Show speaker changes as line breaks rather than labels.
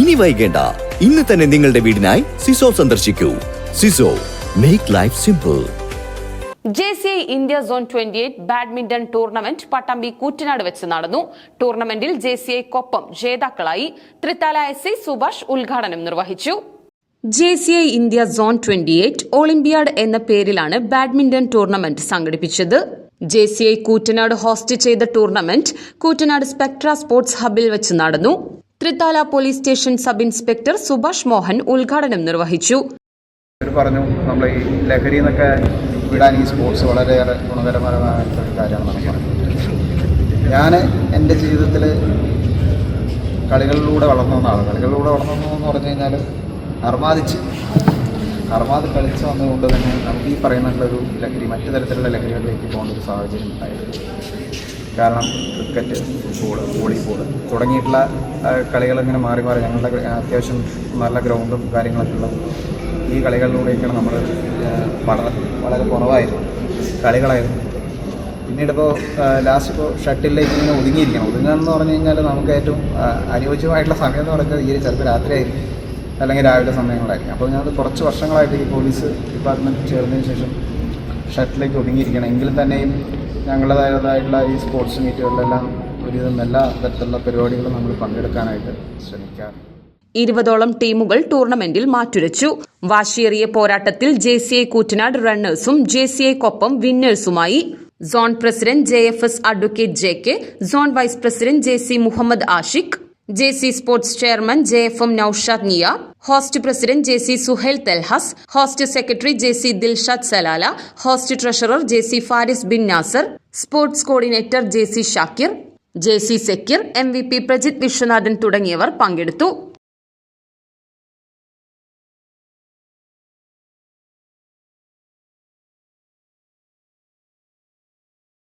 ഇനി വൈകേണ്ട. ഇന്ന് തന്നെ നിങ്ങളുടെ വീടിനായി സിസോ സന്ദർശിക്കൂ. സിസോ make life simple
J C I India zone twenty eight badminton tournament Pattambi Koottanad വെച്ച് നടന്നു. ടൂർണമെന്റിൽ ജെ സി ഐ കൊപ്പം ജേതാക്കളായി തൃത്താല എസ് ഐ സുഭാഷ് ഉദ്ഘാടനം നിർവഹിച്ചു. J C I India zone twenty eight olympiad എന്ന പേരിലാണ് ബാഡ്മിന്റൺ ടൂർണമെന്റ് സംഘടിപ്പിച്ചത്. J C I Koottanad host ചെയ്ത ടൂർണമെന്റ് കൂറ്റനാട് സ്പെക്ട്ര സ്പോർട്സ് ഹബിൽ വെച്ച് നടന്നു. Thrithala police station sub inspector Subhash Mohan ഉദ്ഘാടനം നിർവഹിച്ചു.
പറഞ്ഞു നമ്മൾ ഈ ലഹരി എന്നൊക്കെ വിടാൻ ഈ സ്പോർട്സ് വളരെയേറെ ഗുണകരമായിട്ടുള്ള കാര്യമാണ് കാര്യമാണെന്നാണ് പറഞ്ഞത്. ഞാൻ എന്റെ ജീവിതത്തിൽ കളികളിലൂടെ വളർന്നു വന്ന കളികളിലൂടെ വളർന്നു വന്നു എന്ന് പറഞ്ഞു കഴിഞ്ഞാൽ അർമാദിച്ച് അർമാദ് കളിച്ച് വന്നതുകൊണ്ട് തന്നെ നമുക്ക് ഈ പറയുന്നുള്ളൊരു ലഹരി മറ്റു തരത്തിലുള്ള ലഹരികളിലേക്ക് പോകേണ്ട ഒരു സാഹചര്യം ഉണ്ടായത് കാരണം ക്രിക്കറ്റ് ഫുട്ബോൾ വോളിബോൾ തുടങ്ങിയിട്ടുള്ള കളികളിങ്ങനെ മാറി മാറി ഞങ്ങളുടെ അത്യാവശ്യം നല്ല ഗ്രൗണ്ടും കാര്യങ്ങളൊക്കെ ഉള്ളത് ഈ കളികളിലൂടെയൊക്കെയാണ് നമ്മൾ വളരെ വളരെ കുറവായിരുന്നു. കളികളായിരുന്നു. പിന്നീട് ഇപ്പോൾ ലാസ്റ്റ് ഇപ്പോൾ ഷട്ടിലേക്ക് ഇങ്ങനെ ഒതുങ്ങിയിരിക്കണം. ഒതുങ്ങുക എന്ന് പറഞ്ഞു കഴിഞ്ഞാൽ നമുക്ക് ഏറ്റവും അനുയോജ്യമായിട്ടുള്ള സമയം എന്ന് പറയുന്നത് ഈ ചിലപ്പോൾ രാത്രിയായിരിക്കും. അല്ലെങ്കിൽ രാവിലെ സമയങ്ങളായിരിക്കും. അപ്പോൾ ഞങ്ങൾ കുറച്ച് വർഷങ്ങളായിട്ട് ഈ പോലീസ് ഡിപ്പാർട്ട്മെന്റ് ചേർന്നതിന് ശേഷം ഷട്ടിലേക്ക് ഒതുങ്ങിയിരിക്കണം. എങ്കിൽ തന്നെയും ഞങ്ങളുടേതായിട്ടുള്ള ഈ സ്പോർട്സ് മീറ്റുകളിലെല്ലാം ഒരുവിധം എല്ലാ തരത്തിലുള്ള പരിപാടികളും നമ്മൾ പങ്കെടുക്കാനായിട്ട് ശ്രമിക്കാം
ഇരുപതോളം ടീമുകൾ ടൂർണമെന്റിൽ മാറ്റുരച്ചു. വാശിയേറിയ പോരാട്ടത്തിൽ ജെ സി ഐ കൂറ്റനാട് റണ്ണേഴ്സും ജെ സി ഐക്കൊപ്പം വിന്നേഴ്സുമായി. Zone president J F S advocate J K zone vice president J C Muhammad Ashiq J C sports chairman J F M Noushad Niya host president J C Suhail Telhas host secretary J C Dilshad Salala host treasurer J C Faris Bin Nasar sports coordinator J C Shakir J C Sekkir M V P Prajith Viswanathan തുടങ്ങിയവർ പങ്കെടുത്തു.